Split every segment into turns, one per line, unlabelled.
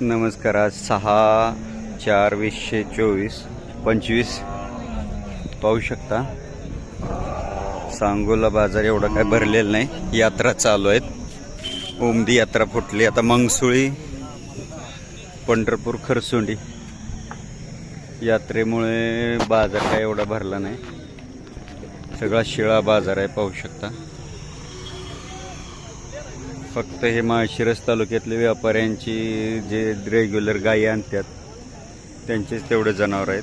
नमस्कार आज सहा चार वीसशे चोवीस पंचवीस. पाहू शकता. सांगोला बाजार एवढा काय भरलेला नाही. यात्रा चालू आहेत. ओमदी यात्रा फुटली. आता मंगसुळी पंढरपूर खरसुंडी यात्रेमुळे बाजार काय एवढा भरला नाही. सगळा शिळा बाजार आहे पाहू शकता. फक्त हे माळशिरस तालुक्यातले व्यापाऱ्यांची जे रेग्युलर गायी आणतात त्यांचेच तेवढे जनावर आहेत.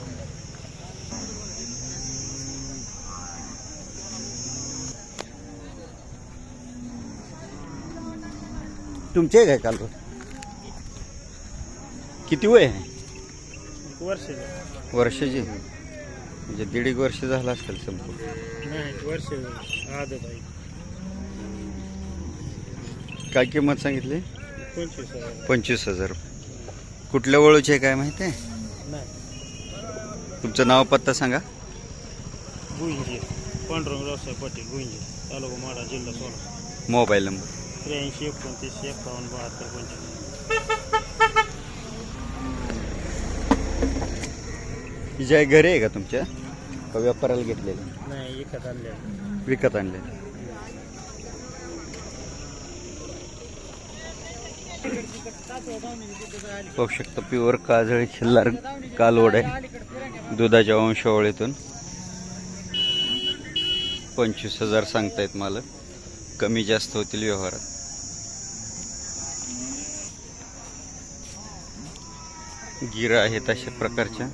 तुमचे काय काल? किती वय आहे?
वर्ष
वर्षाची. म्हणजे दीड एक वर्ष झालं असेल संपूर्ण.
वर्ष
काय किंमत सांगितली?
पंचवीस हजार.
पंचवीस हजार. कुठल्या वळूचे आहे काय माहिती आहे?
नाही.
तुमचं नाव पत्ता सांगा.
गुंजी पांडुरंग रावसाहेब पाटील गुंजी तालुका माडा जिल्हा सोला
मोबाईल नंबर.
त्र्याऐंशी एकोणतीस एकावन्न बहात्तर पंचवीस.
जी आहे घरी आहे का तुमच्या? का व्यापाराला घेतलेली?
नाही एकात आणले.
विकत आणले पाहू शकता प्युअर काजळी खिल्लार कालवड आहे. दुधाच्या वंशावळीतून. पंचवीस हजार सांगतायत मला कमी जास्त होतील व्यवहारात. गिरा आहेत अशा प्रकारच्या.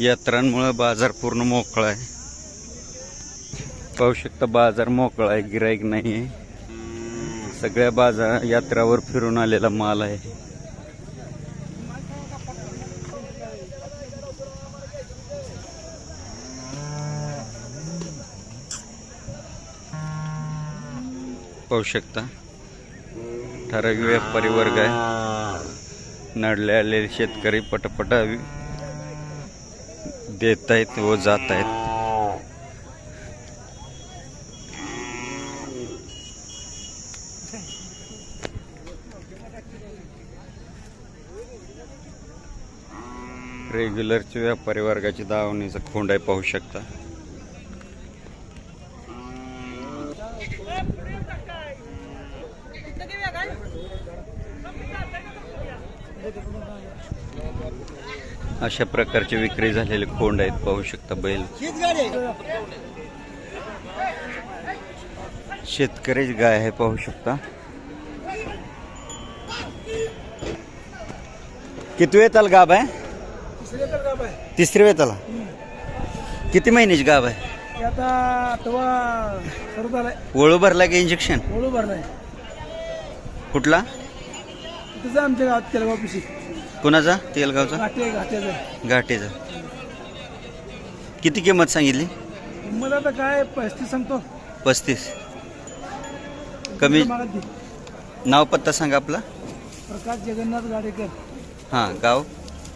यात्रांमुळं बाजार पूर्ण मोकळा आहे. पाहू शकता बाजार मोकळा आहे गिराईक नाही आहे सगळ्या बाजार यात्रावर फिरून आलेला माल आहे. पाहू शकता. ठराविक व्यापारी वर्ग आहे. नडले आलेले शेतकरी पटपट देत आहेत व जात आहेत. रेग्युलरच्या व्यापारी वर्गाची दावणीचा खोंड आहे पाहू शकता. अशा प्रकारचे विक्री झालेले खोंड आहेत पाहू शकता बैल. शेतकरीच गाय आहे पाहू शकता. किती वेळ गाब आहे? तिसरी वेताला किती महिन्याची गाब आहे?
आता आठवा सुरू झालाय.
वळू भरला की इंजेक्शन
बोलू भरलाय.
कुठला?
आमच्या गावात केलं ऑफिसी
कुणाचा? तेलगावचा?
घाटे घाट्याचं
घाटेचा. किती किंमत सांगितली?
मला आता काय पस्तीस सांगतो.
पस्तीस. कमी
दे.
नाव पत्ता सांगा आपला.
प्रकाश जगन्नाथ गाडेकर.
हां गाव?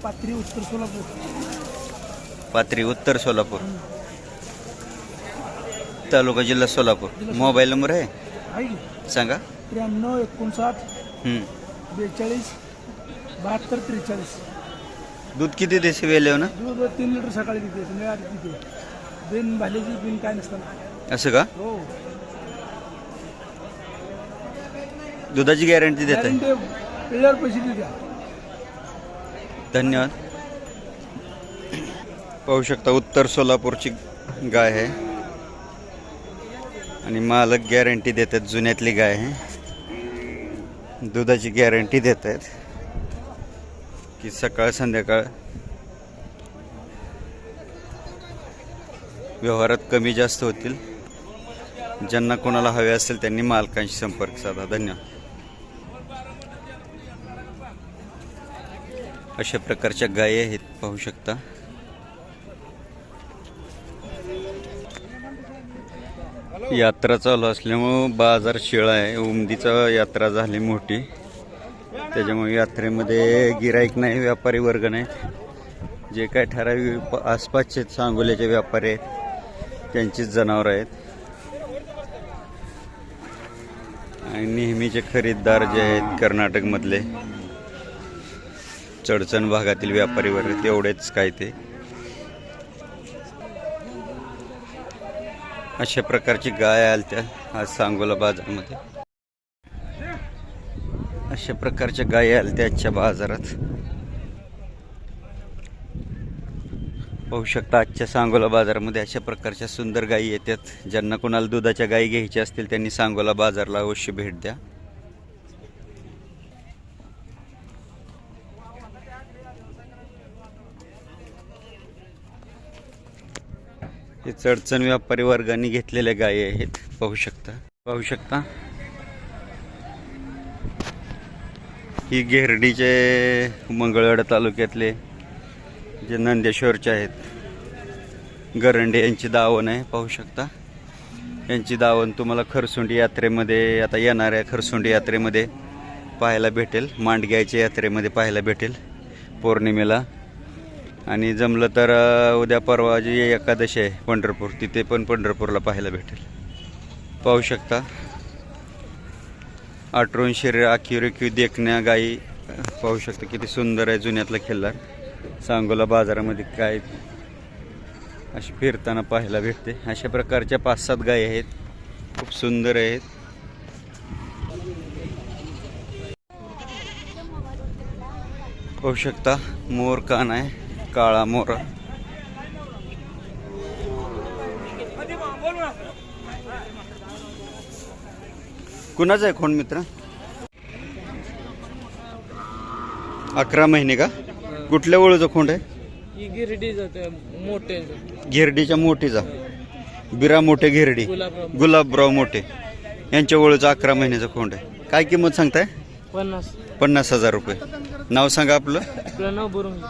पात्री उत्तर सोलापूर.
पात्री उत्तर सोलापूर. तालुका जिल्हा सोलापूर. मोबाईल नंबर आहे? सांगा.
त्र्याण्णव एकोणसाठ. बेचाळीस बहात्तर त्रेचाळीस.
दूध किती देशी वेले हो ना?
दूध तीन लिटर सकाळी देते संध्याकाळी देते बिन भालेची बिन काय नसतं.
असं का?
हो.
दुधाची गॅरंटी देत आहे.
पैसे देत्या
धन्यवाद. पाहू शकता उत्तर सोलापूरची गाय आहे. आणि मालक गॅरंटी देतात जुन्यातली गाय आहे. दुधाची गॅरंटी देत आहेत की सकाळ संध्याकाळ व्यवहारात कमी जास्त होतील. ज्यांना कोणाला हवे असेल त्यांनी मालकांशी संपर्क साधा. धन्यवाद. अशा प्रकारच्या गायी आहेत पाहू शकता. यात्रा चालू असल्यामुळं बाजार शिळा आहे. उमदीचा यात्रा झाली मोठी. त्याच्यामुळे यात्रेमध्ये गिराईक नाही व्यापारी वर्ग नाही. जे काय ठराविक आसपासचे सांगोल्याचे व्यापारी आहेत त्यांचीच जनावरं आहेत. आणि नेहमीचे खरीददार जे आहेत कर्नाटकमधले. चडचण भागातील व्यापारी वर्ग तेवढेच काय ते. अशा प्रकारची गाय आल्या आज सांगोला बाजारमध्ये. अशा प्रकारच्या गायी आल्या आजच्या बाजारात. पाहू शकता आजच्या सांगोला बाजारामध्ये अशा प्रकारच्या सुंदर गायी येतात. ज्यांना कोणाला दुधाच्या गायी घ्यायच्या असतील त्यांनी सांगोला बाजारला अवश्य भेट द्या. हे चढचण व्यापारी वर्गाने घेतलेल्या गायी आहेत. पाहू शकता. पाहू शकता. ही घेरडीचे मंगळवाडा तालुक्यातले जे नंदेश्वरचे आहेत. गरंडे यांची दावण आहे. पाहू शकता. यांची दावण तुम्हाला खरसुंडी यात्रेमध्ये आता येणाऱ्या खरसुंडी यात्रेमध्ये पाहायला भेटेल. मांडग्याच्या यात्रेमध्ये पाहायला भेटेल. पौर्णिमेला. आणि जमलं तर उद्या परवा जी एकादशी आहे पंढरपूर तिथे पण पंढरपूरला पाहायला भेटेल. पाहू शकता. आठवून शरीर आखीव रेखीव देखण्या गाई पाहू शकता किती सुंदर आहे जुन्यातला खिल्लार. सांगोला बाजारामध्ये काय अशी फिरताना पाहायला भेटते. अशा प्रकारच्या पाच सात गायी आहेत. खूप सुंदर आहेत. पाहू शकता मोर कान आहे. काळा मोर कुणाचा आहे खोंड मित्र? अकरा महिने का? कुठल्या ओळूचा खोंड आहे?
ही
घेरडीच्या मोठीचा. बिरा मोठे घेरडी.
गुलाबराव
गुलाबराव मोठे. यांच्या ओळूचा अकरा महिन्याचा खोंड आहे. काय किंमत सांगताय?
पन्नास.
पन्नास हजार रुपये. नाव सांगा आपलं.
प्रणव बुरुंग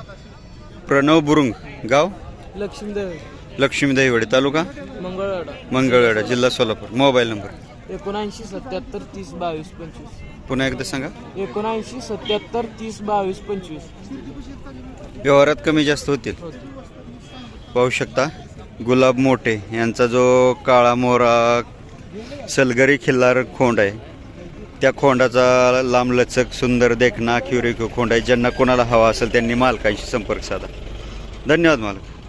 प्रणव बुरुंग गाव?
लक्ष्मीदेव.
लक्ष्मी दहिवडे तालुका?
मंगळवाडा
मंगळवेढा जिल्हा सोलापूर. Mobile number?
एकोणऐंशी सत्याहत्तर तीस बावीस पंचवीस.
पुन्हा एकदा सांगा.
एकोणऐंशी सत्याहत्तर तीस बावीस पंचवीस.
व्यवहारात कमी जास्त होतील.
होते
पाहू शकता गुलाब मोठे यांचा जो काळा मोरा सलगरी खिल्लार खोंड आहे त्या खोंडाचा लांबलचक सुंदर देखना क्युरिको खोंड आहे ज्यांना कोणाला हवा असेल त्यांनी मालकांशी संपर्क साधा. धन्यवाद मालक.